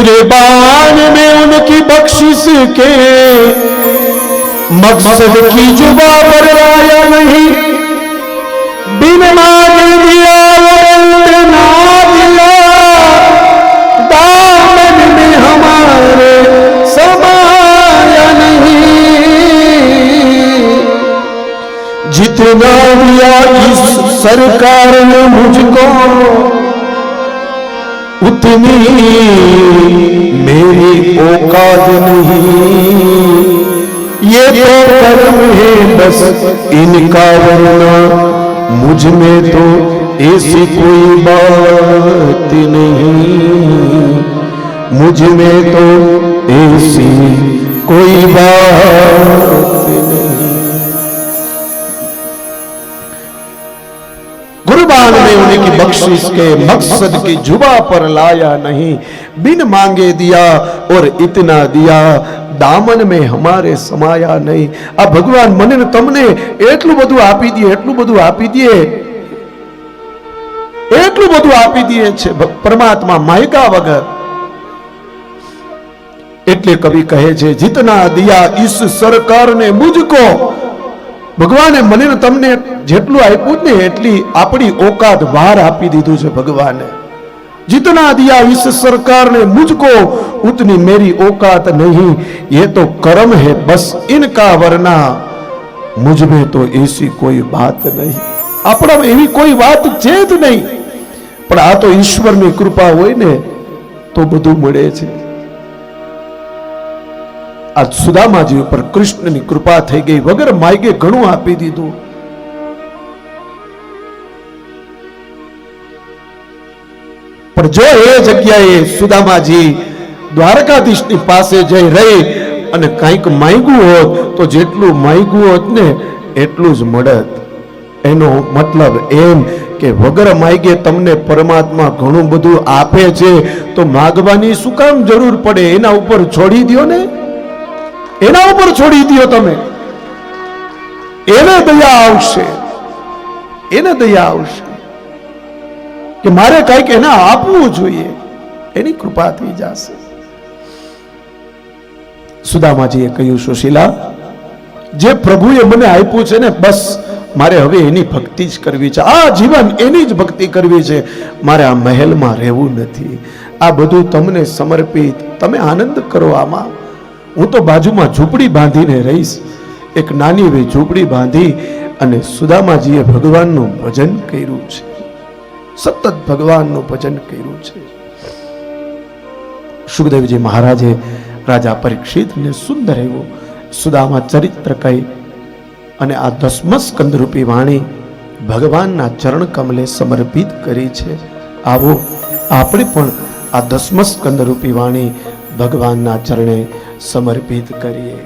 कुर्बान में उनकी बख्शिश के मकसद की जुबा पर आया नहीं बिन मांगे दिया और ना दिया दामन में हमारे समाया नहीं जितना दिया इस सरकार ने मुझको उतनी मेरी औकात नहीं ये तो कर्म है बस इनका वरना मुझ में तो ऐसी कोई बात नहीं मुझ में तो ऐसी कोई बात बख्शिश के मकसद की जुबा पर लाया नहीं बिन मांगे दिया और इतना दिया દામન મેં હમારે સમાયા નહીં આ ભગવાન મને ને તમને એટલું બધું આપી દે એટલું બધું આપી દે એટલું બધું આપી દે છે ભ- પરમાત્મા માયકા વગર એટલે કવિ કહે છે જીતના દિયા ઈસ સરકારને મુજકો ભગવાને મને ને તમને જેટલું આપ્યું ને એટલી આપણી ઓકાત વાર આપી દીધું છે ભગવાને. જીતના દિયા વિશ્વ સરકાર ને મુજકો ઉતની મેરી ઓકાત નહીં. એ તો કરમ હે બસ ઇનકા વરના. મુજમે તો એસી કોઈ વાત નહીં. આપણા એવી કોઈ વાત છે જ નહીં. પણ આ તો ઈશ્વરની કૃપા હોય ને તો બધું મળે છે. આ સુદામાજી ઉપર કૃષ્ણની કૃપા થઈ ગઈ વગર માયગે ઘણું આપી દીધું. પણ જો એ જગ્યાએ સુદામાજી દ્વારકાધીશની પાસે જઈ રહી અને કંઈક માંગ્યું હોત, તો જેટલું માંગ્યું હોત ને એટલું જ મળત. એનો મતલબ એમ કે વગર માગે તમને પરમાત્મા ઘણું બધું આપે છે, તો માગવાની શું કામ જરૂર પડે? એના ઉપર છોડી દ્યો ને. એના ઉપર છોડી દ્યો તમે. એને દયા આવશે. એને દયા આવશે. કે મારે કંઈક એને આપવું જોઈએ. એની કૃપા થઈ જશે. સુદામાજીએ કહ્યું, સુશીલા, જે પ્રભુએ મને આપ્યું છે ને, બસ મારે હવે એની ભક્તિ જ કરવી છે. આ જીવન એની જ ભક્તિ કરવી છે. મારે આ મહેલમાં રહેવું નથી. આ બધું તમને સમર્પિત. તમે આનંદ કરો આમાં. હું તો બાજુમાં ઝૂંપડી બાંધીને રહીશ. એક નાની એવી ઝૂંપડી બાંધી અને સુદામાજીએ ભગવાનનું ભજન કર્યું છે. સતત ભગવાનનું ભજન કર્યું છે. સુખદેવજી મહારાજે રાજા પરીક્ષિતને સુંદર એવું સુદામા ચરિત્ર કહી અને આ દસમ સ્કંદ રૂપી વાણી ભગવાનના ચરણ કમલે સમર્પિત કરી છે. આવો આપણે પણ આ દસમ સ્કંદ રૂપી વાણી ભગવાનના ચરણે સમર્પિત કરીએ.